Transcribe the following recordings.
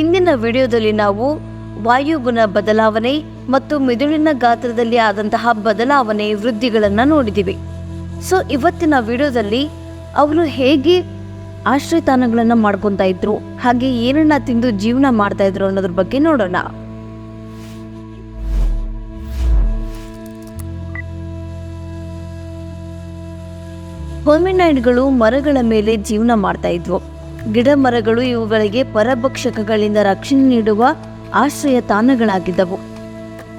ಇಂದಿನ ವಿಡಿಯೋದಲ್ಲಿ ನಾವು ವಾಯುಗುಣ ಬದಲಾವಣೆ ಮತ್ತು ಮಿದುಳಿನ ಗಾತ್ರದಲ್ಲಿ ಆದಂತಹ ಬದಲಾವಣೆ ವೃದ್ಧಿಗಳನ್ನು ನೋಡಿದ್ದೀವಿ. ಸೊ ಇವತ್ತಿನ ವಿಡಿಯೋದಲ್ಲಿ ಅವರು ಹೇಗೆ ಆಶ್ರಯತಾಣಗಳನ್ನು ಮಾಡ್ಕೊತಾ ಇದ್ರು, ಹಾಗೆ ಏನನ್ನ ತಿಂದು ಜೀವನ ಮಾಡ್ತಾ ಇದ್ರು ಅನ್ನೋದ್ರ ಬಗ್ಗೆ ನೋಡೋಣ. ಹೋಮಿನೈಡ್ಗಳು ಮರಗಳ ಮೇಲೆ ಜೀವನ ಮಾಡ್ತಾ ಇದ್ವು. ಗಿಡ ಮರಗಳು ಇವುಗಳಿಗೆ ಪರಭಕ್ಷಕಗಳಿಂದ ರಕ್ಷಣೆ ನೀಡುವ ಆಶ್ರಯ ತಾಣಗಳಾಗಿದ್ದವು.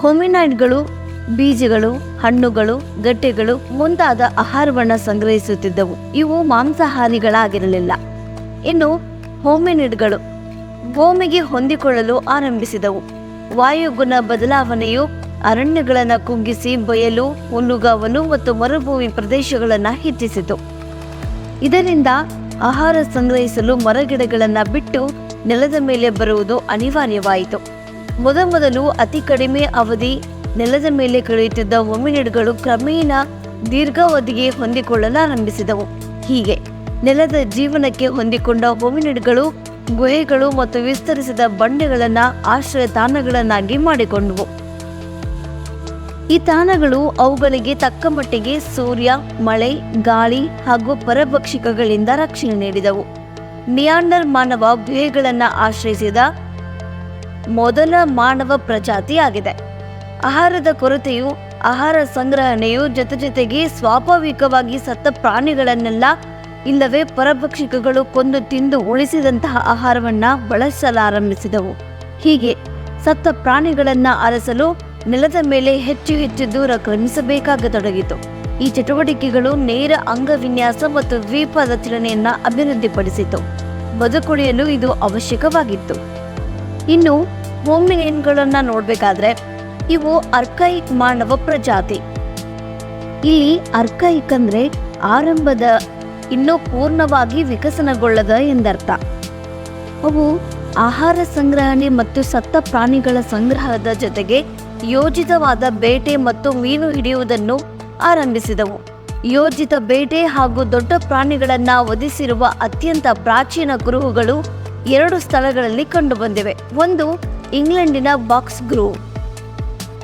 ಹೋಮಿನಾಯ್ಡ್ಗಳು ಬೀಜಗಳು, ಹಣ್ಣುಗಳು, ಗಡ್ಡೆಗಳು ಮುಂತಾದ ಆಹಾರವನ್ನು ಸಂಗ್ರಹಿಸುತ್ತಿದ್ದವು. ಇವು ಮಾಂಸಾಹಾರಿಗಳಾಗಿರಲಿಲ್ಲ. ಇನ್ನು ಹೋಮಿನಿಡ್ಗಳು ಭೂಮಿಗೆ ಹೊಂದಿಕೊಳ್ಳಲು ಆರಂಭಿಸಿದವು. ವಾಯುಗುಣ ಬದಲಾವಣೆಯು ಅರಣ್ಯಗಳನ್ನು ಕುಗ್ಗಿಸಿ ಬಯಲು ಹುಲ್ಲುಗಾವಲು ಮತ್ತು ಮರುಭೂಮಿ ಪ್ರದೇಶಗಳನ್ನು ಹೆಚ್ಚಿಸಿತು. ಇದರಿಂದ ಆಹಾರ ಸಂಗ್ರಹಿಸಲು ಮರಗಿಡಗಳನ್ನು ಬಿಟ್ಟು ನೆಲದ ಮೇಲೆ ಬರುವುದು ಅನಿವಾರ್ಯವಾಯಿತು. ಮೊದಮೊದಲು ಅತಿ ಕಡಿಮೆ ಅವಧಿ ನೆಲದ ಮೇಲೆ ಕಳೆಯುತ್ತಿದ್ದ ಹೊಮಿನಿಡ್ಗಳು ಕ್ರಮೇಣ ದೀರ್ಘಾವಧಿಗೆ ಹೊಂದಿಕೊಳ್ಳಲಾರಂಭಿಸಿದವು. ಹೀಗೆ ನೆಲದ ಜೀವನಕ್ಕೆ ಹೊಂದಿಕೊಂಡ ಹೊಮಿನಿಡ್ಗಳು ಗುಹೆಗಳು ಮತ್ತು ವಿಸ್ತರಿಸಿದ ಬಂಡೆಗಳನ್ನು ಆಶ್ರಯ ತಾಣಗಳನ್ನಾಗಿ ಮಾಡಿಕೊಂಡವು. ಈ ತಾಣಗಳು ಅವುಗಳಿಗೆ ತಕ್ಕ ಮಟ್ಟಿಗೆ ಸೂರ್ಯ, ಮಳೆ, ಗಾಳಿ ಹಾಗೂ ಪರಭಕ್ಷಕಗಳಿಂದ ರಕ್ಷಣೆ ನೀಡಿದವು. ನಿಯಾಂಡರ್ ಮಾನವ ಗುಹೆಗಳನ್ನು ಆಶ್ರಯಿಸಿದ ಮೊದಲ ಮಾನವ ಪ್ರಜಾತಿಯಾಗಿದೆ. ಆಹಾರದ ಕೊರತೆಯು, ಆಹಾರ ಸಂಗ್ರಹಣೆಯು ಜೊತೆ ಜೊತೆಗೆ ಸ್ವಾಭಾವಿಕವಾಗಿ ಸತ್ತ ಪ್ರಾಣಿಗಳನ್ನೆಲ್ಲ ಇಲ್ಲವೇ ಪರಭಕ್ಷಕಗಳು ಕೊಂದು ತಿಂದು ಉಳಿಸಿದಂತಹ ಆಹಾರವನ್ನ ಬಳಸಲಾರಂಭಿಸಿದವು. ಹೀಗೆ ಸತ್ತ ಪ್ರಾಣಿಗಳನ್ನ ಅರಸಲು ನೆಲದ ಮೇಲೆ ಹೆಚ್ಚು ಹೆಚ್ಚು ದೂರ ಕ್ರಮಿಸಬೇಕಾಗತೊಡಗಿತು ಈ ಚಟುವಟಿಕೆಗಳು ನೇರ ಅಂಗವಿನ್ಯಾಸ ಮತ್ತು ದ್ವೀಪ ರಚನೆಯನ್ನ ಅಭಿವೃದ್ಧಿಪಡಿಸಿತು. ಬದುಕುಳಿಯಲು ಇದು ಅವಶ್ಯಕವಾಗಿತ್ತು. ಇನ್ನು ಹೋಮಿನಿನ್ಗಳನ್ನ ನೋಡ್ಬೇಕಾದ್ರೆ, ಇವು ಅರ್ಕೈಕ್ ಮಾನವ ಪ್ರಜಾತಿ. ಇಲ್ಲಿ ಅರ್ಕೈಕ್ ಅಂದ್ರೆ ಆರಂಭದ, ಇನ್ನೂ ಪೂರ್ಣವಾಗಿ ವಿಕಸನಗೊಳ್ಳದ ಎಂದರ್ಥ. ಅವು ಆಹಾರ ಸಂಗ್ರಹಣೆ ಮತ್ತು ಸತ್ತ ಪ್ರಾಣಿಗಳ ಸಂಗ್ರಹದ ಜೊತೆಗೆ ಯೋಜಿತವಾದ ಬೇಟೆ ಮತ್ತು ಮೀನು ಹಿಡಿಯುವುದನ್ನು ಆರಂಭಿಸಿದವು. ಯೋಜಿತ ಬೇಟೆ ಹಾಗೂ ದೊಡ್ಡ ಪ್ರಾಣಿಗಳನ್ನು ವಧಿಸಿರುವ ಅತ್ಯಂತ ಪ್ರಾಚೀನ ಕುರುಹುಗಳು ಎರಡು ಸ್ಥಳಗಳಲ್ಲಿ ಕಂಡುಬಂದಿವೆ. ಒಂದು ಇಂಗ್ಲೆಂಡಿನ ಬಾಕ್ಸ್ ಗ್ರೂ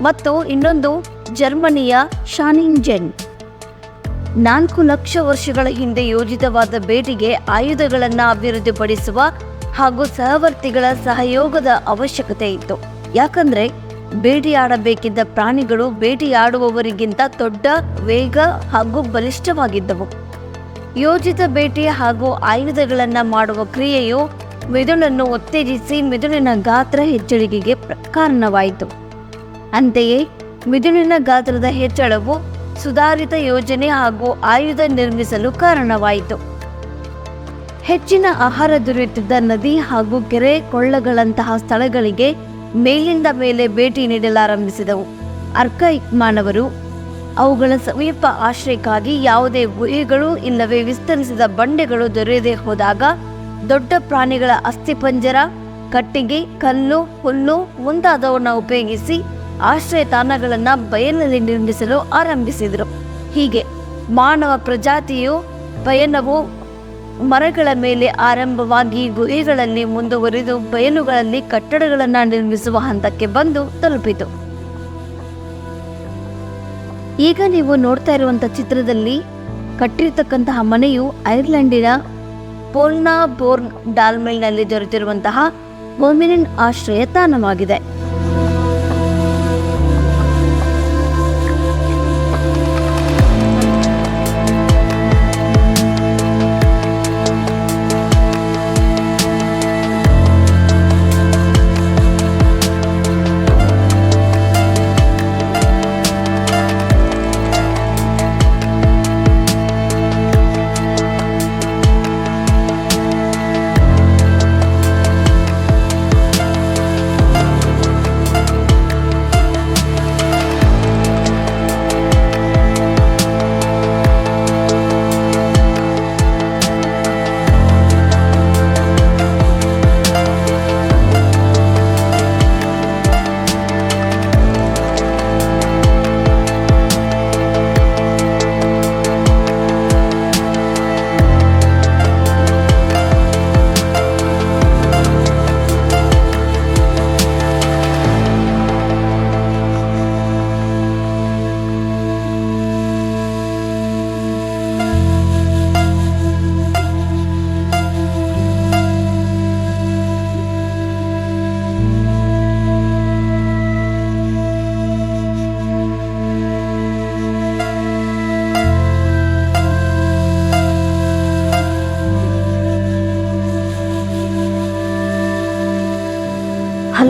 ಮತ್ತು ಇನ್ನೊಂದು ಜರ್ಮನಿಯ ಶಾನಿಂಜೆನ್. ನಾಲ್ಕು ಲಕ್ಷ ವರ್ಷಗಳ ಹಿಂದೆ ಯೋಜಿತವಾದ ಬೇಟೆಗೆ ಆಯುಧಗಳನ್ನು ಅಭಿವೃದ್ಧಿಪಡಿಸುವ ಹಾಗೂ ಸಹವರ್ತಿಗಳ ಸಹಯೋಗದ ಅವಶ್ಯಕತೆ ಇತ್ತು. ಯಾಕಂದ್ರೆ ಬೇಟೆಯಾಡಬೇಕಿದ್ದ ಪ್ರಾಣಿಗಳು ಬೇಟೆಯಾಡುವವರಿಗಿಂತ ದೊಡ್ಡ ವೇಗ ಹಾಗೂ ಬಲಿಷ್ಠವಾಗಿದ್ದವು. ಯೋಜಿತ ಬೇಟೆ ಹಾಗೂ ಆಯುಧಗಳನ್ನು ಮಾಡುವ ಕ್ರಿಯೆಯು ಮೆದುಳನ್ನು ಉತ್ತೇಜಿಸಿ ಮೆದುಳಿನ ಗಾತ್ರ ಹೆಚ್ಚಳಿಕೆಗೆ ಕಾರಣವಾಯಿತು. ಅಂತೆಯೇ ಮಿದುಳಿನ ಗಾತ್ರದ ಹೆಚ್ಚಳವು ಸುಧಾರಿತ ಯೋಜನೆ ಹಾಗೂ ಆಯುಧ ನಿರ್ಮಿಸಲು ಕಾರಣವಾಯಿತು. ಹೆಚ್ಚಿನ ಆಹಾರ ದೊರೆಯುತ್ತಿದ್ದ ನದಿ ಹಾಗೂ ಕೆರೆ ಕೊಳ್ಳಗಳಂತಹ ಸ್ಥಳಗಳಿಗೆ ಮೇಲಿಂದ ಮೇಲೆ ಭೇಟಿ ನೀಡಲಾರಂಭಿಸಿದವು. ಅರ್ಕೈಕ್ ಮಾನವರು ಅವುಗಳ ಸಮೀಪ ಆಶ್ರಯಕ್ಕಾಗಿ ಯಾವುದೇ ಗುಹೆಗಳು ಇಲ್ಲವೇ ವಿಸ್ತರಿಸಿದ ಬಂಡೆಗಳು ದೊರೆಯದೇ ಹೋದಾಗ ದೊಡ್ಡ ಪ್ರಾಣಿಗಳ ಅಸ್ಥಿಪಂಜರ, ಕಟ್ಟಿಗೆ, ಕಲ್ಲು, ಹುಲ್ಲು ಮುಂತಾದವನ್ನು ಉಪಯೋಗಿಸಿ ಆಶ್ರಯ ತಾಣಗಳನ್ನು ಬಯಲಿನಲ್ಲಿ ನಿರ್ಮಿಸಲು ಆರಂಭಿಸಿದರು. ಹೀಗೆ ಮಾನವ ಪ್ರಜಾತಿಯು ಪಯಣವು ಮರಗಳ ಮೇಲೆ ಆರಂಭವಾಗಿ ಗುಹೆಗಳಲ್ಲಿ ಮುಂದುವರಿದು ಬಯಲುಗಳಲ್ಲಿ ಕಟ್ಟಡಗಳನ್ನು ನಿರ್ಮಿಸುವ ಹಂತಕ್ಕೆ ಬಂದು ತಲುಪಿತು. ಈಗ ನೀವು ನೋಡ್ತಾ ಇರುವಂಥ ಚಿತ್ರದಲ್ಲಿ ಕಟ್ಟಿರ್ತಕ್ಕಂತಹ ಮನೆಯು ಐರ್ಲೆಂಡಿನ ಪೋಲ್ನಾ ಬೋರ್ನ್ ಡಾಲ್ಮೆಲ್ನಲ್ಲಿ ದೊರೆತಿರುವಂತಹ ಬೋಮಿನ ಆಶ್ರಯ ತಾಣವಾಗಿದೆ.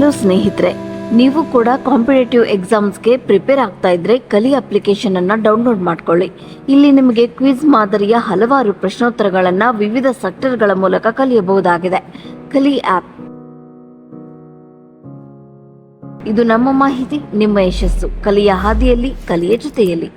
ಹಲೋ ಸ್ನೇಹಿತರೆ, ನೀವು ಕೂಡ ಕಾಂಪಿಟೇಟಿವ್ ಎಕ್ಸಾಮ್ಸ್ಗೆ ಪ್ರಿಪೇರ್ ಆಗ್ತಾ ಇದ್ರೆ ಕಲಿ ಅಪ್ಲಿಕೇಶನ್ ಅನ್ನ ಡೌನ್ಲೋಡ್ ಮಾಡ್ಕೊಳ್ಳಿ. ಇಲ್ಲಿ ನಿಮಗೆ ಕ್ವಿಜ್ ಮಾದರಿಯ ಹಲವಾರು ಪ್ರಶ್ನೋತ್ತರಗಳನ್ನ ವಿವಿಧ ಸೆಕ್ಟರ್ಗಳ ಮೂಲಕ ಕಲಿಯಬಹುದಾಗಿದೆ. ಕಲಿ ಆಪ್ ಇದು ನಮ್ಮ ಮಾಹಿತಿ, ನಿಮ್ಮ ಯಶಸ್ಸು. ಕಲಿಯ ಹಾದಿಯಲ್ಲಿ, ಕಲಿಯ ಜೊತೆಯಲ್ಲಿ.